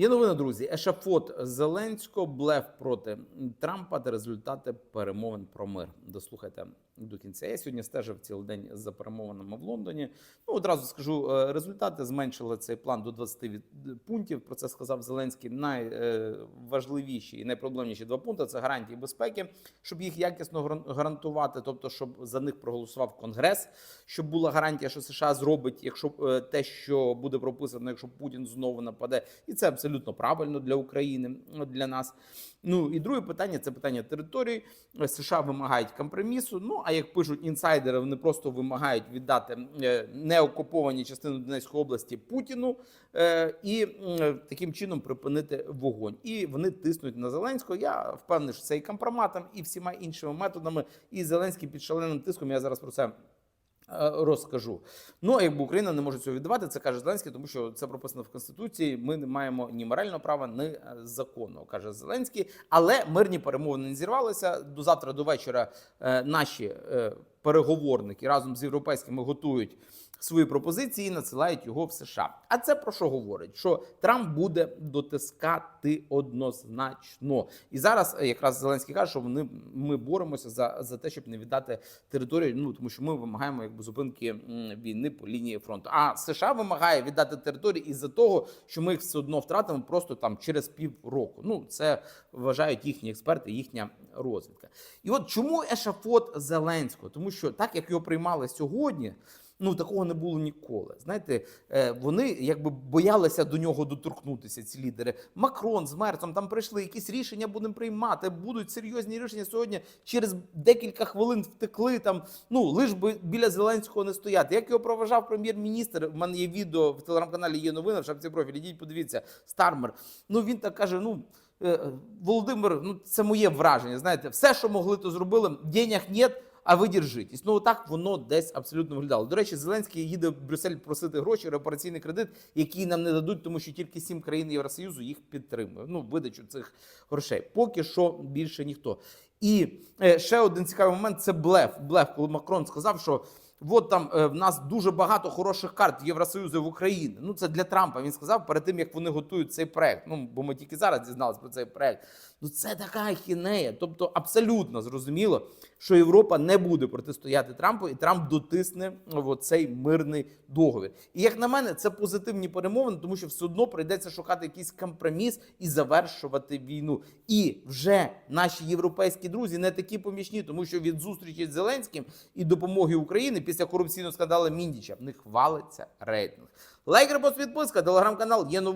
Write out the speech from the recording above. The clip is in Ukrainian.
Є новина, друзі. Ешафот Зеленського, блеф проти Трампа та результати перемовин про мир. Дослухайте до кінця. Я сьогодні стежив цілий день за перемовинами в Лондоні. Ну одразу скажу е, результати. Зменшили цей план до 20 від- пунктів. Про це сказав Зеленський. Найважливіші і найпроблемніші два пункти це гарантії безпеки, щоб їх якісно гарантувати, тобто щоб за них проголосував Конгрес, щоб була гарантія, що США зробить, якщо е, те, що буде прописано, якщо Путін знову нападе, і це абсолютно правильно для України, е, для нас. Ну і друге питання це питання території. Е, США вимагають компромісу. Ну а як пишуть інсайдери, вони просто вимагають віддати е, неокуповані частини Донецької області Путіну е, і таким чином припинити вогонь. І вони тиснуть на Зеленського. Я впевнений, що це і компроматом, і всіма іншими методами. І Зеленський під шаленим тиском. Я зараз про це. Е, Розкажу. Ну, якби Україна не може цього віддавати, це каже Зеленський, тому що це прописано в Конституції. Ми не маємо ні морального права, ні е, закону, каже Зеленський. Але мирні перемовини не зірвалися. До завтра, до вечора, е, наші переговорники разом з європейськими готують свої пропозиції і надсилають його в США. А це про що говорить? Що Трамп буде дотискати однозначно. І зараз е, якраз Зеленський каже, що вони ми боремося за, за те, щоб не віддати територію. Ну тому що ми вимагаємо якби зупинки війни по лінії фронту. А США вимагає віддати території із-за того, що ми їх все одно втратимо просто там через півроку. Ну це вважають їхні експерти, їхня розвідка. І от чому ешафот Зеленського? Тому що так як його приймали сьогодні. Ну такого не було ніколи. Знаєте, е, вони якби боялися до нього доторкнутися. Ці лідери. Макрон з Мерцом там прийшли, якісь рішення будемо приймати. Будуть серйозні рішення сьогодні. Через декілька хвилин втекли там. Ну лиш би біля Зеленського не стояти. Як його проважав прем'єр-міністр? У мене є відео в телеграм-каналі. Є новини в шапці профілі. Ідіть, подивіться, Стармер. Ну він так каже: ну. е, Володимир, ну це моє враження. Знаєте, все, що могли, то зробили. Денег нет, а ви держитесь. Ну так воно десь абсолютно виглядало. До речі, Зеленський їде в Брюссель просити гроші, репараційний кредит, який нам не дадуть, тому що тільки сім країн Євросоюзу їх підтримує. Ну, видачу цих грошей. Поки що більше ніхто. І е, ще один цікавий момент це блеф. Блеф, коли Макрон сказав, що. От там е, в нас дуже багато хороших карт Євросоюзу в Україні. Ну це для Трампа. Він сказав перед тим, як вони готують цей проект. Ну бо ми тільки зараз дізналися про цей проект. Ну це така ахінея. Тобто, абсолютно зрозуміло, що Європа не буде протистояти Трампу, і Трамп дотисне в цей мирний договір. І як на мене, це позитивні перемовини, тому що все одно прийдеться шукати якийсь компроміс і завершувати війну. І вже наші європейські друзі не такі помічні, тому що від зустрічі з Зеленським і допомоги Україні після корупційного скандалу Міндіча в них валиться рейтинг. Лайк, репост, підписка, телеграм-канал є новий.